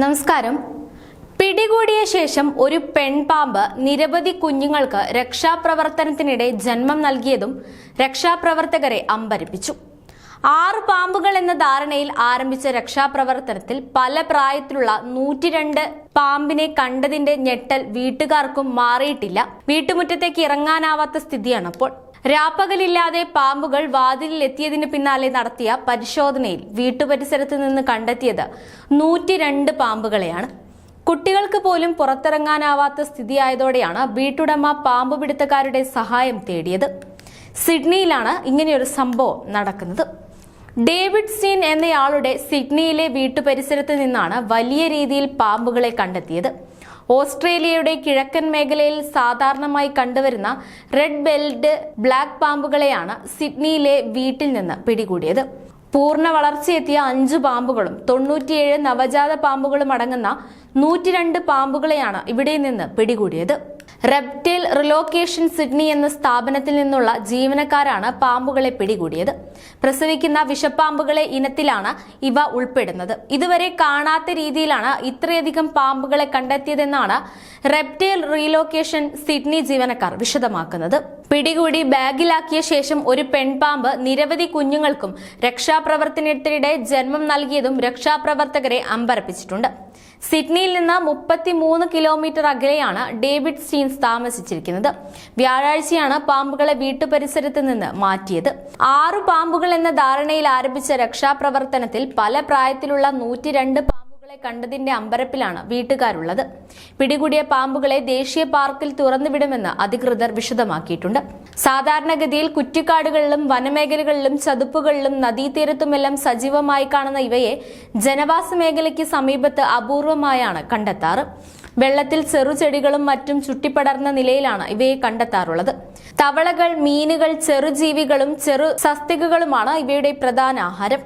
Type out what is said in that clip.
നമസ്കാരം. പിടികൂടിയ ശേഷം ഒരു പെൺപാമ്പ് നിരവധി കുഞ്ഞുങ്ങൾക്ക് രക്ഷാപ്രവർത്തനത്തിനിടെ ജന്മം നൽകിയതും രക്ഷാപ്രവർത്തകരെ അമ്പരപ്പിച്ചു. ആറ് പാമ്പുകൾ എന്ന ധാരണയിൽ ആരംഭിച്ച രക്ഷാപ്രവർത്തനത്തിൽ പല പ്രായത്തിലുള്ള നൂറ്റിരണ്ട് പാമ്പിനെ കണ്ടതിന്റെ ഞെട്ടൽ വീട്ടുകാർക്കും മാറിയിട്ടില്ല. വീട്ടുമുറ്റത്തേക്ക് ഇറങ്ങാനാവാത്ത സ്ഥിതിയാണ് അപ്പോൾ രാപ്പകലില്ലാതെ പാമ്പുകൾ വാതിലിൽ എത്തിയതിന് പിന്നാലെ നടത്തിയ പരിശോധനയിൽ വീട്ടുപരിസരത്ത് നിന്ന് കണ്ടെത്തിയത് നൂറ്റിരണ്ട് പാമ്പുകളെയാണ്. കുട്ടികൾക്ക് പോലും പുറത്തിറങ്ങാനാവാത്ത സ്ഥിതിയായതോടെയാണ് വീട്ടുടമ പാമ്പ് പിടുത്തക്കാരുടെ സഹായം തേടിയത്. സിഡ്നിയിലാണ് ഇങ്ങനെയൊരു സംഭവം നടക്കുന്നത്. ഡേവിഡ് സീൻ എന്നയാളുടെ സിഡ്നിയിലെ വീട്ടുപരിസരത്ത് നിന്നാണ് വലിയ രീതിയിൽ പാമ്പുകളെ കണ്ടെത്തിയത്. ഓസ്ട്രേലിയയുടെ കിഴക്കൻ മേഖലയിൽ സാധാരണമായി കണ്ടുവരുന്ന റെഡ് ബെൽഡ് ബ്ലാക്ക് പാമ്പുകളെയാണ് സിഡ്നിയിലെ വീട്ടിൽ നിന്ന് പിടികൂടിയത്. പൂർണ വളർച്ചയെത്തിയ അഞ്ച് പാമ്പുകളും തൊണ്ണൂറ്റിയേഴ് നവജാത പാമ്പുകളും അടങ്ങുന്ന നൂറ്റിരണ്ട് പാമ്പുകളെയാണ് ഇവിടെ നിന്ന് പിടികൂടിയത്. റെപ്റ്റൈൽ റിലോക്കേഷൻ സിഡ്നി എന്ന സ്ഥാപനത്തിൽ നിന്നുള്ള ജീവനക്കാരാണ് പാമ്പുകളെ പിടികൂടിയത്. പ്രസവിക്കുന്ന വിഷപ്പാമ്പുകളെ ഇനത്തിലാണ് ഇവ ഉൾപ്പെടുന്നത്. ഇതുവരെ കാണാത്ത രീതിയിലാണ് ഇത്രയധികം പാമ്പുകളെ കണ്ടെത്തിയതെന്നാണ് റെപ്റ്റൈൽ റീലൊക്കേഷൻ സിഡ്നി ജീവനക്കാർ വിശദമാക്കുന്നത്. പിടികൂടി ബാഗിലാക്കിയ ശേഷം ഒരു പെൺപാമ്പ് നിരവധി കുഞ്ഞുങ്ങൾക്കും രക്ഷാപ്രവർത്തനത്തിനിടെ ജന്മം നൽകിയതും രക്ഷാപ്രവർത്തകരെ അമ്പരപ്പിച്ചിട്ടുണ്ട്. സിഡ്നിയിൽ നിന്ന് മുപ്പത്തിമൂന്ന് കിലോമീറ്റർ അകലെയാണ് ഡേവിഡ് സ്റ്റീൻസ് താമസിച്ചിരിക്കുന്നത്. വ്യാഴാഴ്ചയാണ് പാമ്പുകളെ വീട്ടുപരിസരത്ത് നിന്ന് മാറ്റിയത്. ആറു പാമ്പുകൾ എന്ന ധാരണയിൽ ആരംഭിച്ച രക്ഷാപ്രവർത്തനത്തിൽ പല പ്രായത്തിലുള്ള നൂറ്റിരണ്ട് പാമ്പുകളെ കണ്ടതിന്റെ അമ്പരപ്പിലാണ് വീട്ടുകാരുള്ളത്. പിടികൂടിയ പാമ്പുകളെ ദേശീയ പാർക്കിൽ തുറന്നുവിടുമെന്ന് അധികൃതർ വിശദമാക്കിയിട്ടുണ്ട്. സാധാരണഗതിയിൽ കുറ്റിക്കാടുകളിലും വനമേഖലകളിലും ചതുപ്പുകളിലും നദീതീരത്തുമെല്ലാം സജീവമായി കാണുന്ന ഇവയെ ജനവാസ മേഖലയ്ക്ക് സമീപത്ത് അപൂർവമായാണ് കണ്ടെത്താറ്. വെള്ളത്തിൽ ചെറുചെടികളും മറ്റും ചുട്ടിപ്പടർന്ന നിലയിലാണ് ഇവയെ കണ്ടെത്താറുള്ളത്. തവളകൾ മീനുകൾ ചെറുജീവികളും ചെറു സസ്തികകളുമാണ് ഇവയുടെ പ്രധാന ആഹാരം.